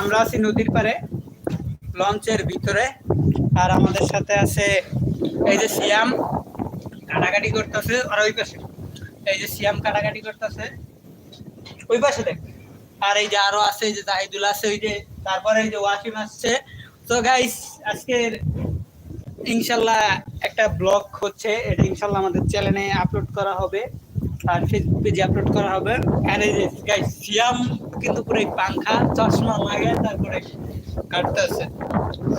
আমরা আছি নদীর পারে লঞ্চের ভিতরে। আর আমাদের সাথে আছে এই যে সিয়াম, কাটাকাটি করতেছে, আর ওই পাশে। এই যে সিয়াম কাটাকাটি করতেছে, ওই পাশে দেখ। আর এই যে আরও আছে, এই যে জাহিদুল আছে, ওই যে তারপরে এই যে ওয়াসিম আসছে। তো গাইস আজকের ইনশাল্লাহ একটা ব্লগ হচ্ছে, এটা ইনশাল্লাহ আমাদের চ্যানেলে আপলোড করা হবে। আর ফেসবুক পেজে আপলোড করা হবে। সিয়াম কিন্তু পুরো পাংখা, চশমা লাগে তারপরে কাটতেছে।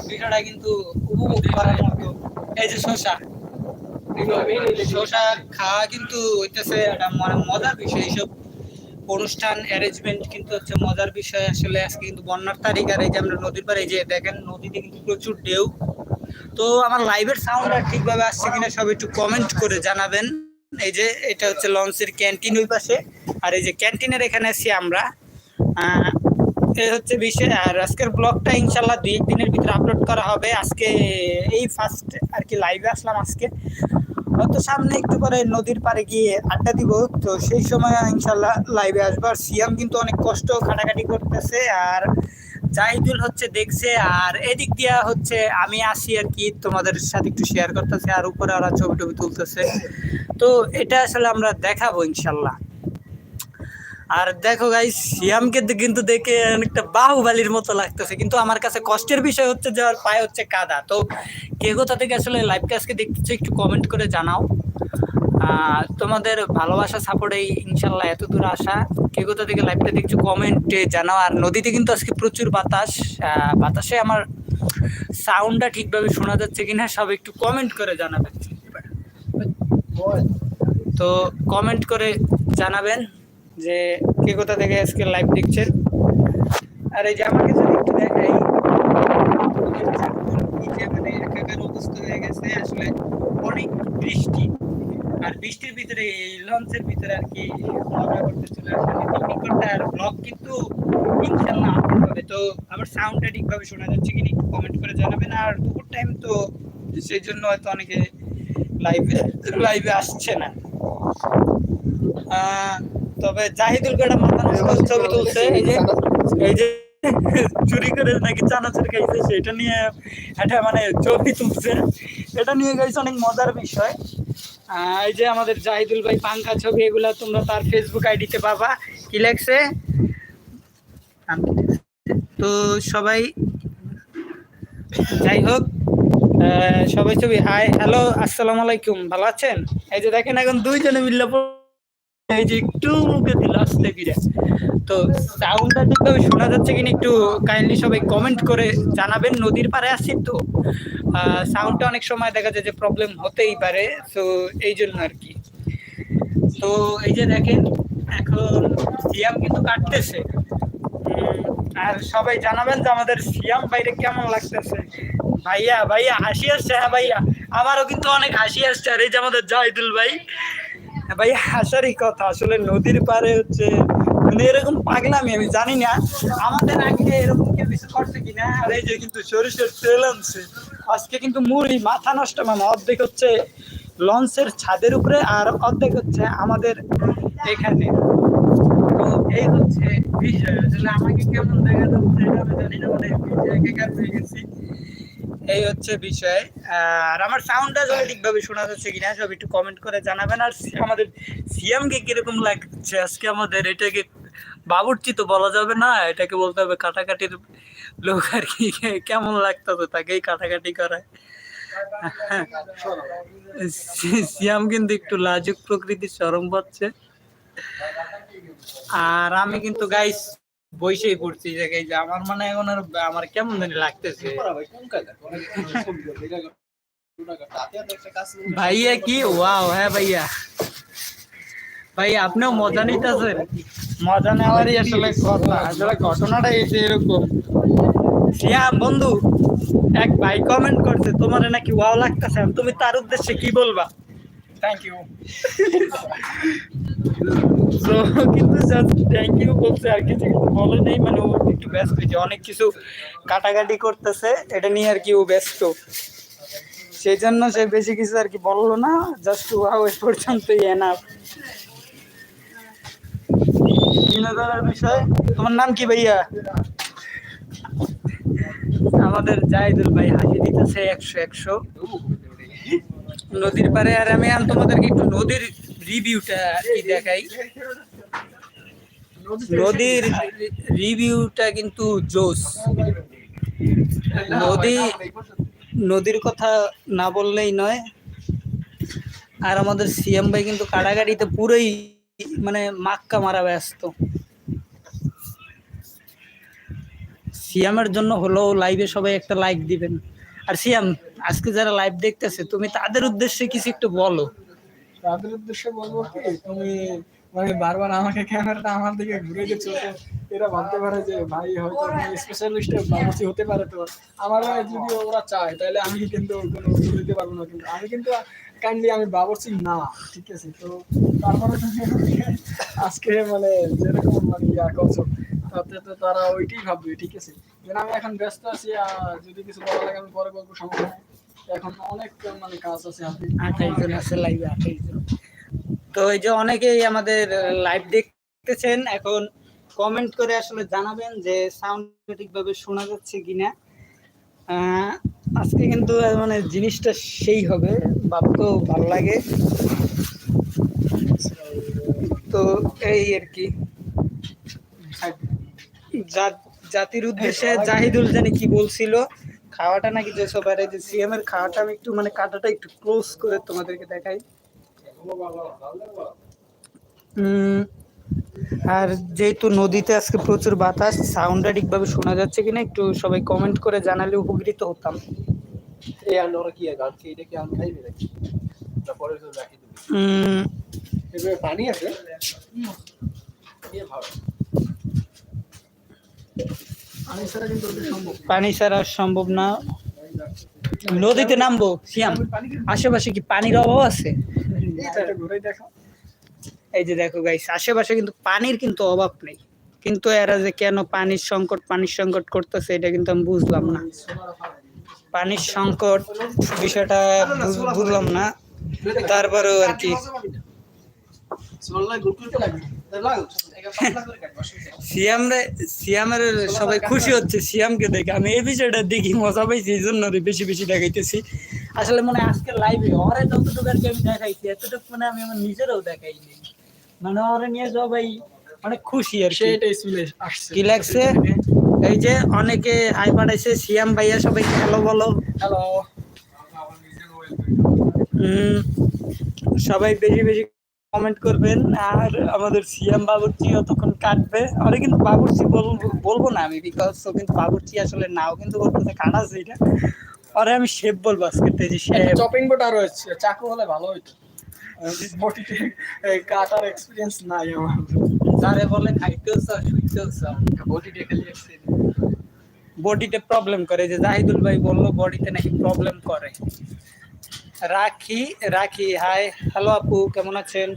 বিষয়টা কিন্তু উপভোগ করার মতো। এই যে শশা শশা খাওয়া কিন্তু হইতেছে একটা মজার বিষয়। এইসব অনুষ্ঠান অ্যারেঞ্জমেন্ট কিন্তু হচ্ছে মজার বিষয়। আসলে আজকে কিন্তু বন্যার তারিখ, আর এই যে আমরা নদীর পাড়ে যে দেখেন, নদীতে কিন্তু প্রচুর ঢেউ। তো আমার লাইভের সাউন্ড আর ঠিকভাবে আসছে কিনা সব একটু কমেন্ট করে জানাবেন। এই যে এটা হচ্ছে লঞ্চের ক্যান্টিন ওই পাশে। আর এই যে ক্যান্টিনের এখানে আছি আমরা। এই হচ্ছে বিষয়, আর আজকের ব্লগটা ইনশাল্লাহ দুই একদিনের ভিতরে আপলোড করা হবে। আজকে এই ফার্স্ট আর কি লাইভে আসলাম আজকে। হয়তো সামনে একটু করে নদীর পাড়ে গিয়ে আড্ডা দিব। তো সেই সময় ইনশাল্লাহ লাইভে আসব। আর সিয়াম কিন্তু অনেক কষ্ট, খাটাখাটি করতেছে। আর জাহিদুল হচ্ছে দেখছে, আর এদিক দিয়া হচ্ছে আমি আসি আর কি, তোমাদের সাথে একটু শেয়ার করতেছে, আর উপরে ওরা ছবি টবি তুলতেছে। তো এটা আসলে আমরা দেখাবো ইনশাল্লাহ। আর দেখো গাই সিয়ামকে কিন্তু দেখে অনেকটা বাহুবালির মতো লাগতেছে, কিন্তু আমার কাছে কষ্টের বিষয় হচ্ছে যে পায়ে হচ্ছে কাদা। তো কে কোথা থেকে আসলে লাইভটা আজকে দেখতেছো একটু কমেন্ট করে জানাও। তোমাদের ভালোবাসা সাপোর্টে ইনশাল্লাহ এত দূর আসা। কে কোথা থেকে লাইভটা দেখছ কমেন্টে জানাও। আর নদীতে কিন্তু আজকে প্রচুর বাতাস। বাতাসে আমার সাউন্ডটা ঠিকভাবে শোনা যাচ্ছে কিনা সব একটু কমেন্ট করে জানাবেন। তো কমেন্ট করে জানাবেন যে কে কোথা থেকে আজকে লাইভ দেখছেন। আর এই যে আমাকে যদি একটু দেখাই অবস্থা হয়ে গেছে। আসলে অনেক বৃষ্টি। আর বৃষ্টির ভিতরে এই লঞ্চের ভিতরে আর কি মজা করতে চলে আসলে পিকনিক করতে আর ব্লগ কিন্তু ইনশাল্লাহ আপলোড হবে। তো আমার সাউন্ডটা ঠিকভাবে শোনা যাচ্ছে কিনা একটু কমেন্ট করে জানাবেন। আর দুপুর টাইম তো সেই জন্য হয়তো অনেকে লাইভে লাইভে আসছে না। তবে জাহিদুল গড়া মাথা নষ্ট ছবি তুলছে। এই যে এই যে চুরি করে নাকি চানাচুর খাইছে সেটা নিয়ে এটা মানে ছবি তুলছে। এটা নিয়ে গাইছে অনেক মজার বিষয়। এই যে আমাদের জাহিদুল ভাই পাঙ্খা ছবি, এগুলা তোমরা তার ফেসবুক আইডিতে পাবা। কি লেখছে? তো সবাই, যাই হোক সবাই ছবি হাই হ্যালো আসসালামু আলাইকুম, ভালো আছেন? এই যে দেখেন, এখন দুইজনে মিললে এই যে একটু মুখে দিল আসতে ফিরে তো সাউন্ডটা ঠিকভাবে শোনা যাচ্ছে কিনা একটু কাইন্ডলি সবাই কমেন্ট করে জানাবেন। নদীর পাড়ে আসছি তো। সাউন্ডটা অনেক সময় দেখা যায় যে প্রবলেম হতেই পারে, তো এই জন্য আর কি। তো এই যে দেখেন, এখন সিয়াম কিন্তু কাটতেছে। আর সবাই জানাবেন যে আমাদের সিয়াম বাইরে কেমন লাগতেছে। ভাইয়া ভাইয়া, হাসি আসছে হ্যাঁ ভাইয়া। আমারও কিন্তু অনেক হাসি আসছে। আর এই যে আমাদের জাহিদুল ভাই ভাই, হাসারই কথা। আসলে নদীর পারে হচ্ছে মানে এরকম পাগলামি, আমি জানি না। আমাদের আগে এরকম কেউ কিছু করছে কিনা? আর এই যে কিন্তু সরিষার তেল আনছে। আজকে কিন্তু মুড়ি, মাথা নষ্ট মানে অর্ধেক হচ্ছে লঞ্চের ছাদের উপরে আর অর্ধেক হচ্ছে আমাদের এখানে। তো এই হচ্ছে বিষয়। আসলে আমাকে কেমন দেখা যাচ্ছে, এটা জানি না মানে একাকার হয়ে গেছি। এই হচ্ছে বিষয়। আর আমার সাউন্ডটা যদি ঠিকভাবে শোনা যাচ্ছে কিনা, সব একটু কমেন্ট করে জানাবেন। আর আমাদের সিএমকে কীরকম লাগছে? আজকে আমাদের এটাকে বাবুর্চি তো বলা যাবে না, এটাকে বলতে হবে কাটাকাটির লোক আর কি। কেমন লাগতো তো তাকেই কাটাকাটি করায় সিয়াম কিন্তু একটু লাজুক প্রকৃতির সরম পাচ্ছে। আর আমি কিন্তু গাইস বইসেই পড়ছি যে এই যে আমার মানে এখন আর আমার কেমন জানি লাগতেছে। ভাইয়া কি? ওয়াও হ্যাঁ ভাইয়া। ভাইয়া আপনিও মজা নিতেছেন? মজা নেওয়ারই আসলে কথা। আসলে ঘটনাটা এই যে এরকম। হ্যাঁ বন্ধু এক ভাই কমেন্ট করছে তোমার নাকি ওয়াও লাগতেছে। তুমি তার উদ্দেশ্যে কি বলবা? থ্যাংক ইউ তো কিন্তু জাস্ট থ্যাংক ইউ বলছে আর কিছু কিন্তু বলে নেই মানে ও একটু ব্যস্ত যে অনেক কিছু কাটাকাটি করতেছে, এটা নিয়ে আর কি ও ব্যস্ত। সেই জন্য সে বেশি কিছু আর কি বলল না জাস্ট ওয়াও এ পর্যন্তই এনাফ বিনোদনের বিষয়, তোমার নাম কি ভাইয়া? আমাদের জাহিদুল ভাই হাসি দিতেছে একশো একশো। নদীর পারে আর আমি আম তোমাদেরকে একটু নদীর রিভিউটা আর কি দেখাই। নদীর রিভিউটা কিন্তু জোস নদী নদীর কথা না বললেই নয়। আর আমাদের সিএম ভাই কিন্তু কাড়াগাড়িতে পুরোই মানে মাক্কা মারা ব্যস্ত। সিয়ামের জন্য হলো লাইভে সবাই একটা লাইক দিবেন। আর সিয়াম আজকে যারা লাইভ দেখতেছে তুমি তাদের উদ্দেশ্যে কিছু একটু বলো। তাদের উদ্দেশ্যে বলব কি তুমি মানে বারবার আমাকে ক্যামেরাটা আমার দিকে ঘুরে তো এরা ভাবতে পারে যে ভাই, হয়তো স্পেশালিস্ট বাবুসি হতে পারে তো। আমার যদি ওরা চায়, তাহলে আমি কিন্তু কোনো দিতে পারব না, কিন্তু আমি কিন্তু কাইন্ডলি আমি বাবরসি না, ঠিক আছে? তো তারপরে তুমি আজকে মানে যেরকম মানে ইয়া করছ, তাতে তো তারা ওইটাই ভাববে, ঠিক আছে? যেন আমি এখন ব্যস্ত আছি, আর যদি কিছু বলা লাগে, আমি পরে বলব, সমস্যা এখন অনেক মানে কাজ আছে হাতে আঠাইশ জন আছে লাইভে আঠাইশ জন। তো এই যে অনেকেই আমাদের লাইভ দেখতেছেন, এখন কমেন্ট করে আসলে জানাবেন যে সাউন্ড সঠিকভাবে শোনা যাচ্ছে কিনা। আজকে কিন্তু মানে জিনিসটা সেই হবে, ভাবতেও ভালো লাগে। তো এই আর কি। জাতির উদ্দেশ্যে জাহিদুল জানি কি বলছিল, খাওয়াটা নাকি যে সবার এই যে সিএম এর খাওয়াটা আমি একটু মানে কাটাটা একটু ক্লোজ করে তোমাদেরকে দেখাই। আর যেহেতু নদীতে আজকে প্রচুর বাতাস সাউন্ডটা ঠিকভাবে শোনা যাচ্ছে কিনা একটু সবাই কমেন্ট করে জানালে উপকৃত হতাম। পানি আছে। পানি ছাড়া সম্ভব না। নদীতে নামবো সিয়াম। আশেপাশে কি পানির অভাব আছে? এই যে দেখো গাইস আশেপাশে কিন্তু পানির কিন্তু অভাব নেই। কিন্তু এরা যে কেন পানির সংকট পানির সংকট করতেছে, এটা কিন্তু আমি বুঝলাম না। পানির সংকট বিষয়টা বুঝলাম না। তারপরেও আর কি। সোল্লাই গুলকুল লাগবে লাগ একা পাতলা করে কাটবা সিয়াম রে সিয়ামের সবাই খুশি হচ্ছে, সিয়ামকে দেখে। আমি এই বিষয়টা দেখি, মজা পাইছি, এই জন্য বেশি বেশি দেখাইতেছি। আসলে মানে আজকে লাইভে ওরে যতটুকু আর কি আমি দেখাইছি এতটুকু মানে আমি আমার নিজেরও দেখাইনি। মানে ওরে নিয়ে সবাই অনেক খুশি আর সেটাই চলে আসছে। কি লাগছে? এই যে অনেকে হাই পাঠাইছে সিয়াম ভাইয়া সবাই হ্যালো বলো। হ্যালো। সবাই বেশি বেশি কমেন্ট করবেন আর আমাদের সিএম বাবুর্চি অতক্ষণ কাটবে। আরে কিন্তু বাবুর্চি বলব না আমি বিকজ ও কিন্তু বাবুর্চি আসলে নাও কিন্তু বলতেছে কাটাছে এটা আরে আমি শেফ বলব আজকে তো এই যে শেফ চপিং বোর্ড আরও হচ্ছে চাকু হলে ভালো হইতো। বটিতে কাটার এক্সপিরিয়েন্স নাই আমার। যারে বলে খাইতেও চাও শুইতেও চাও। বডিটা খালি বডিতে প্রবলেম করে যে জাহিদুল ভাই বলল বডিতে নাকি প্রবলেম করে। রাখি রাখি হাই হ্যালো আপু কেমন আছেন?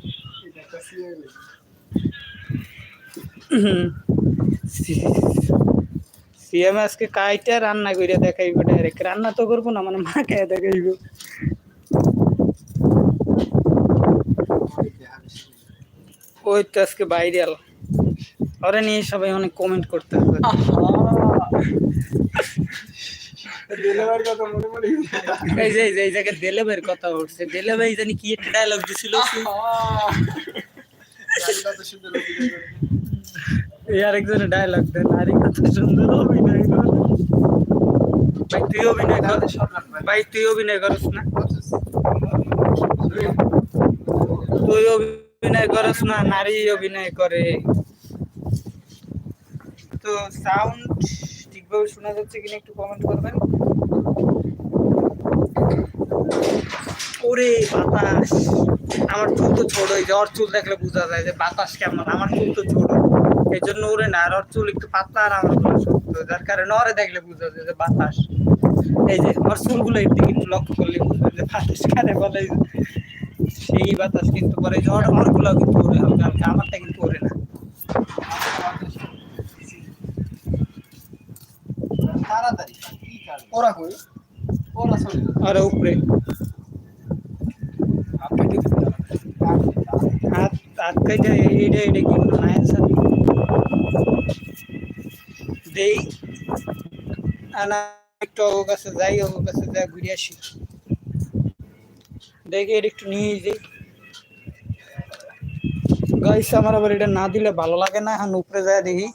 সিএম আজকে কাইটা রান্না করে দেখাইব ডাইরেক্ট রান্না তো করব না মানে মা খেয়ে দেখাইব। ওই তো আজকে ভাইরাল ওরে নিয়ে সবাই অনেক কমেন্ট করতে হবে। এই যে এই জায়গায় দেলে কথা উঠছে। দেলে ভাই জানি কি একটা ডায়লগ দিছিল গানটা তো সুন্দর অভিনয় করে। এই আরেকজনের ডায়লগ দেন আরে কত সুন্দর অভিনয় করে। ভাই তুই অভিনয় কর। ভাই তুই অভিনয় করস না। তুই অভিনয় করস না নারী অভিনয় করে। তো সাউন্ড ঠিকভাবে শোনা যাচ্ছে কিনা একটু কমেন্ট করবেন? ওরে বাতাস। আমার চুল তো ছোট যে ওর চুল দেখলে বোঝা যায় যে বাতাস কেমন আমার চুল তো ছোট। এই জন্য ওরে না আর চুল একটু পাতলা আর আমার শক্ত। যার কারণে ওরে দেখলে বোঝা যায় যে বাতাস। এই যে ওর চুলগুলো একটু একটু লক্ষ্য করলে বোঝা যায় যে বাতাস কারে বলে। সেই বাতাস কিন্তু পরে যে ওর ওরগুলো কিন্তু ওরে হালকা হালকা আমারটা কিন্তু ওরে না। তাড়াতাড়ি ওরা কই? ওরা চলে আর উপরে। হবে। হাত হাত কাইটা এইটা এইটা কি না অ্যান্সার দেই। আনা, একটু ওর কাছে যাই ওর কাছে যাই ঘুরে আসি। দেখে, এটা একটু নিয়ে যাই। গাইস, আমার আবার এটা না দিলে ভালো লাগে না, এখন উপরে যায় দেখি।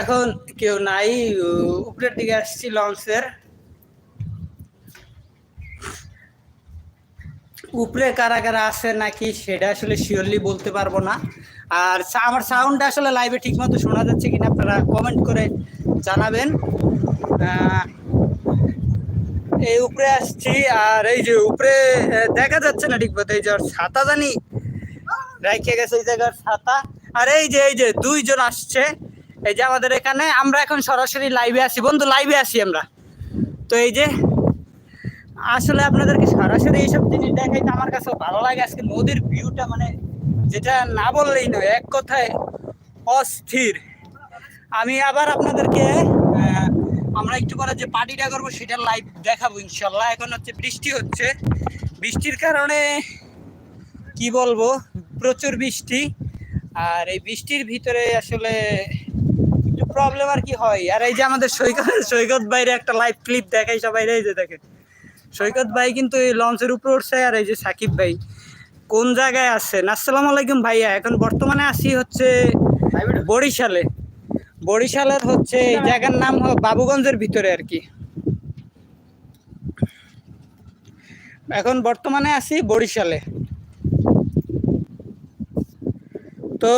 এখন কেউ নাই উপরের দিকে আসছি লঞ্চের। উপরে কারা কারা আছে নাকি সেটা আসলে শিওরলি বলতে পারব না। আর আমার সাউন্ড আসলে লাইভে ঠিক মতো শোনা যাচ্ছে কিনা আপনারা কমেন্ট করে জানাবেন। এই উপরে আসছি, আর এই যে উপরে দেখা যাচ্ছে না ঠিক মতো এই যে ছাতা জানি। রাইখে গেছে এই জায়গার ছাতা। আর এই যে এই যে, দুইজন আসছে। এই যে আমাদের এখানে, আমরা এখন সরাসরি লাইভে আসি বন্ধু লাইভে আসি আমরা। তো এই যে, আসলে আপনাদেরকে সরাসরি এইসব জিনিস দেখাইতে আমার কাছে ভালো লাগে। আজকে নদীর ভিউটা মানে যেটা না বললেই নয়, এক কথায় অস্থির। আমি আবার আপনাদেরকে আমরা একটু পরে যে পার্টিটা করব, সেটা লাইভ দেখাবো ইনশাল্লাহ। এখন হচ্ছে বৃষ্টি হচ্ছে। বৃষ্টির কারণে, কি বলব, প্রচুর বৃষ্টি। আর এই বৃষ্টির ভিতরে আসলে একটু প্রবলেম আর কি হয়। আর এই যে আমাদের সৈকত সৈকত বাইরে একটা লাইভ ক্লিপ দেখাই সবাই, এই যে সৈকত ভাই কিন্তু এই লঞ্চের উপরে উঠছে আর এই যে সাকিব ভাই কোন জায়গায় আছেন আসসালামু আলাইকুম ভাইয়া, এখন বর্তমানে আসি হচ্ছে বরিশালে। বরিশালের হচ্ছে এই জায়গার নাম বাবুগঞ্জের ভিতরে আর কি। এখন বর্তমানে আছি বরিশালে। তো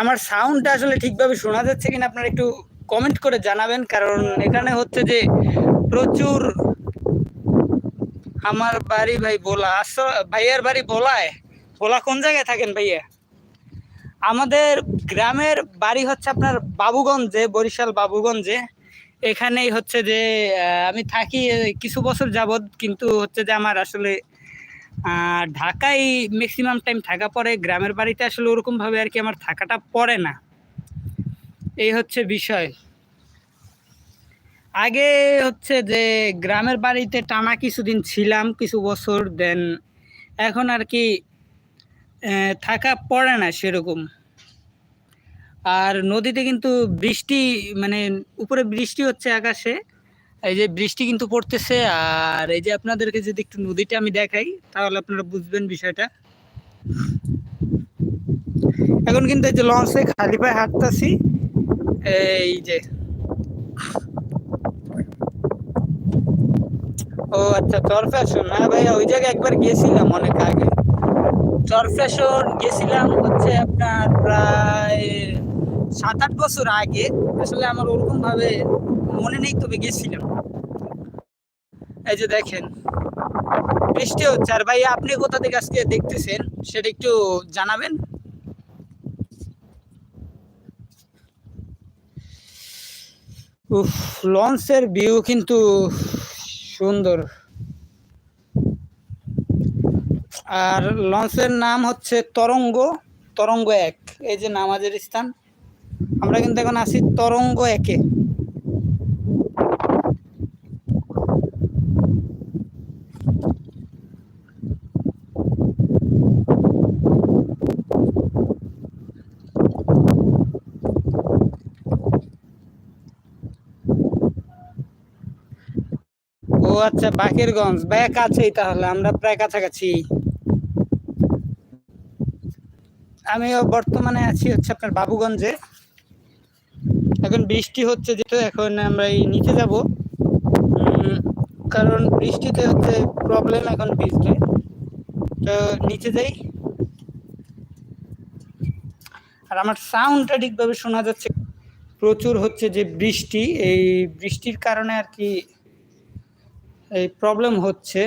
আমার সাউন্ডটা আসলে ঠিকভাবে শোনা যাচ্ছে কিনা আপনারা একটু কমেন্ট করে জানাবেন, কারণ এখানে হচ্ছে যে প্রচুর আমার বাড়ি ভাই বলা আস, ভাইয়ার বাড়ি বলায় বলা কোন জায়গায় থাকেন ভাইয়া? আমাদের গ্রামের বাড়ি হচ্ছে আপনার বাবুগঞ্জে, বরিশাল বাবুগঞ্জে। এখানেই হচ্ছে যে আমি থাকি কিছু বছর যাবৎ, কিন্তু হচ্ছে যে আমার আসলে ঢাকায় ম্যাক্সিমাম টাইম থাকা পরে গ্রামের বাড়িতে আসলে ওরকমভাবে আর কি আমার থাকাটা পড়ে না। এই হচ্ছে বিষয়। আগে হচ্ছে যে গ্রামের বাড়িতে টানা কিছুদিন ছিলাম, কিছু বছর দেন এখন আর কি থাকা পড়ে না সেরকম। আর নদীতে কিন্তু বৃষ্টি মানে উপরে বৃষ্টি হচ্ছে আকাশে এই যে বৃষ্টি কিন্তু পড়তেছে, আর এই যে আপনাদেরকে যদি একটু নদীটা আমি দেখাই, তাহলে আপনারা বুঝবেন বিষয়টা। এখন কিন্তু এই যে লঞ্চে খালি পায়ে হাঁটতেছি, এই যে। ও আচ্ছা চর ফ্যাশন। হ্যাঁ ভাইয়া, ওই জায়গায় একবার গিয়েছিলাম অনেক আগে। চর ফ্যাশন গেছিলাম হচ্ছে আপনার প্রায় সাত আট বছর আগে। আসলে আমার ওরকম ভাবে মনে নেই তবে গেছিলাম। এই যে দেখেন, বৃষ্টি হচ্ছে। আর ভাই, আপনি কোথা থেকে আজকে দেখতেছেন? সেটা একটু জানাবেন। উফ, লঞ্চের ভিউ কিন্তু সুন্দর। আর লঞ্চের নাম হচ্ছে তরঙ্গ তরঙ্গ এক। এই যে নামাজের স্থান। আমরা কিন্তু এখন আছি তরঙ্গ একে। ও আচ্ছা বাকেরগঞ্জ। ভাইয়া, কাছেই তাহলে, আমরা প্রায় কাছাকাছি। আমিও বর্তমানে আছি হচ্ছে আপনার বাবুগঞ্জে। এখন বৃষ্টি হচ্ছে যেহেতু, এখন আমরা এই নিচে যাব। কারণ বৃষ্টিতে হচ্ছে প্রবলেম এখন ভিজলে তো নিচে যাই। আর আমার সাউন্ডটা ঠিকভাবে শোনা যাচ্ছে। প্রচুর হচ্ছে যে বৃষ্টি। এই বৃষ্টির কারণে আর কি এই প্রবলেম হচ্ছে।